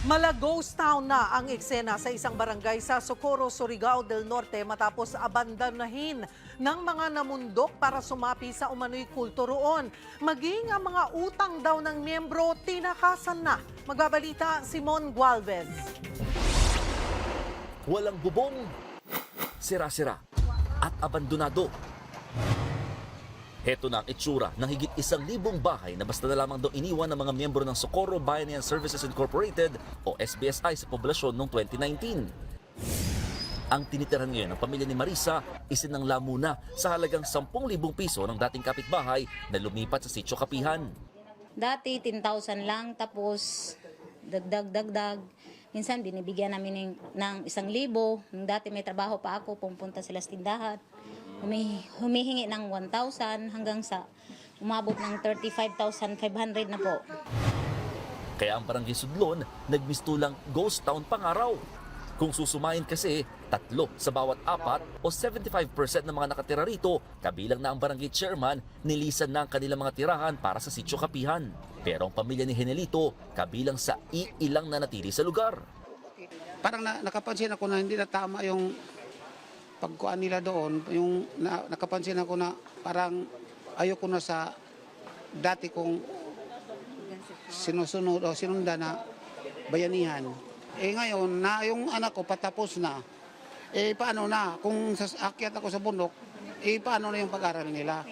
Mala ghost town na ang eksena sa isang barangay sa Socorro, Surigao del Norte matapos abandonahin ng mga namundok para sumapi sa umano'y kulto roon. Maging ang mga utang daw ng miyembro tinakasan na. Magbabalita Simon Gualvez. Walang bubong, sira-sira at abandonado. Heto na ang itsura ng higit isang libong bahay na basta na lamang daw iniwan ng mga miyembro ng Socorro Bayanihan Services Incorporated o SBSI sa poblasyon noong 2019. Ang tinitirahan ngayon ng pamilya ni Marisa isinangla muna sa halagang 10,000 piso ng dating kapitbahay na lumipat sa sitio Kapihan. Dati 10,000 lang tapos dagdag dagdag. Minsan binibigyan namin ng, ng isang libo. Nung dati may trabaho pa ako, pumunta sila sa tindahan. Humi, humihingi ng 1,000 hanggang sa umabot ng 35,500 na po. Kaya ang barangay Sudlon, nagmistulang ghost town pangaraw. Kung susumayin kasi, tatlo sa bawat apat o 75% ng mga nakatira rito, kabilang na ang barangay chairman, nilisan na ang kanilang mga tirahan para sa sitio Kapihan. Pero ang pamilya ni Henelito, kabilang sa iilang na natili sa lugar. parang na, nakapansin ako na hindi na tama yung pagkuan nila doon. Yung na, nakapansin ako na parang ayoko na sa dati kong sinusunod o sinundan na bayanihan. Eh ngayon, na yung anak ko patapos na. Eh paano na? Kung sasakyat ako sa bundok, eh paano na yung pag-aral nila?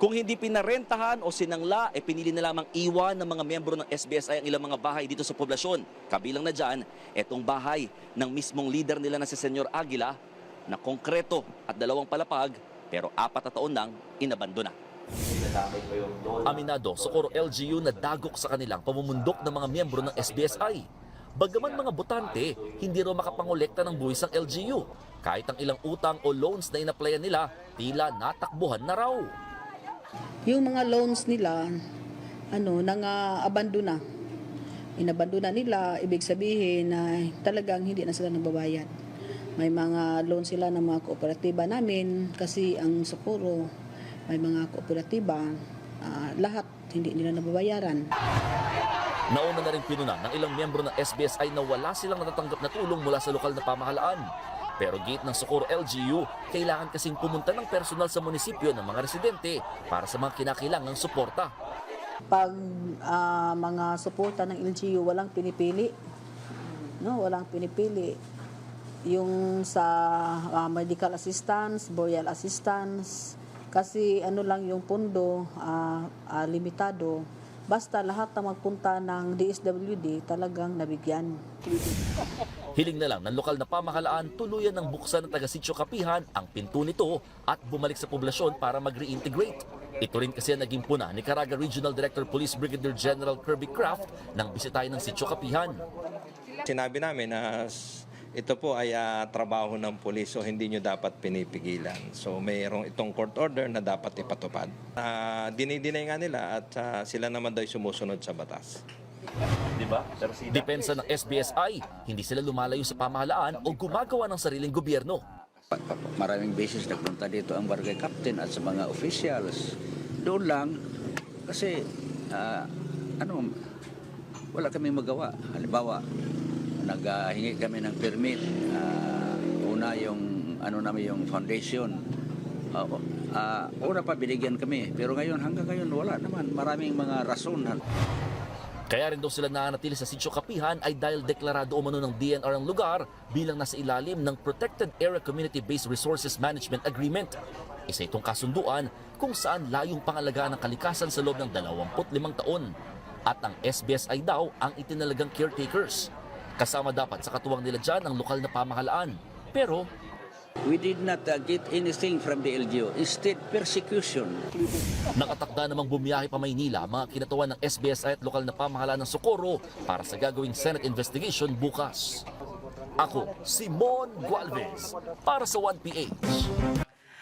Kung hindi pinarentahan o sinangla, e pinili na lamang iwan ng mga miyembro ng SBSI ang ilang mga bahay dito sa poblasyon. Kabilang na dyan, etong bahay ng mismong leader nila na si Senyor Aguila na konkreto at dalawang palapag pero apat na taon nang inabandona. Aminado, Socorro LGU na dagok sa kanilang pamumundok ng mga miyembro ng SBSI. Bagaman mga botante, hindi raw makapangolekta ng buwis ang LGU. Kahit ang ilang utang o loans na inaplayan nila, tila natakbuhan na raw. yung mga loans nila ano nang abandona inabandona nila ibig sabihin na talagang hindi na sila nababayad may mga loan sila ng mga kooperatiba namin kasi ang Socorro may mga kooperatiba ah, lahat hindi nila nababayaran Nauna na rin pinuna ng ilang miyembro ng SBSI na wala silang natatanggap na tulong mula sa lokal na pamahalaan. Pero gate ng Socorro LGU, kailangan kasing pumunta ng personal sa munisipyo ng mga residente para sa mga kinakailangang suporta. pag ah, mga suporta ng LGU walang pinipili no walang pinipili yung sa ah, medical assistance burial assistance kasi ano lang yung pundo ah, ah, limitado basta lahat na magpunta ng DSWD talagang nabigyan Hiling na lang ng lokal na pamahalaan tuluyan ng buksan ng taga-sityo Kapihan ang pinto nito at bumalik sa poblasyon para mag-reintegrate. Ito rin kasi ang naging puna ni Caraga Regional Director Police Brigadier General Kirby Craft nang bisitahin ng sityo Kapihan. Sinabi namin na s- ito po ay ah, trabaho ng pulis so hindi nyo dapat pinipigilan. So mayroong itong court order na dapat ipatupad. Uh, dinay nga nila at ah, sila naman daw sumusunod sa batas. Depensa ng SBSI, hindi sila lumalayo sa pamahalaan o gumagawa ng sariling gobyerno. Maraming beses nagpunta dito ang barangay captain at sa mga officials. Doon lang, kasi ah, ano, wala kami magawa. Halimbawa, naghingi kami ng permit. Ah, una yung ano namin yung foundation. Ah, ah, una pa binigyan kami. Pero ngayon, hanggang ngayon, wala naman. Maraming mga rason. Kaya rin daw sila nanatili sa sityo Kapihan ay dahil deklarado umano ng DNR ang lugar bilang nasa ilalim ng Protected Area Community-Based Resources Management Agreement. Isa itong kasunduan kung saan layong pangalagaan ng kalikasan sa loob ng 25 taon. At ang SBSI daw ang itinalagang caretakers. Kasama dapat sa katuwang nila dyan ang lokal na pamahalaan. Pero We did not ah, get anything from the LGU. Instead, persecution. Nakatakda namang bumiyahe pa Maynila mga kinatawan ng SBSI at lokal na pamahalaan ng Socorro para sa gagawing Senate investigation bukas. Ako, Simon Gualvez, para sa 1PH.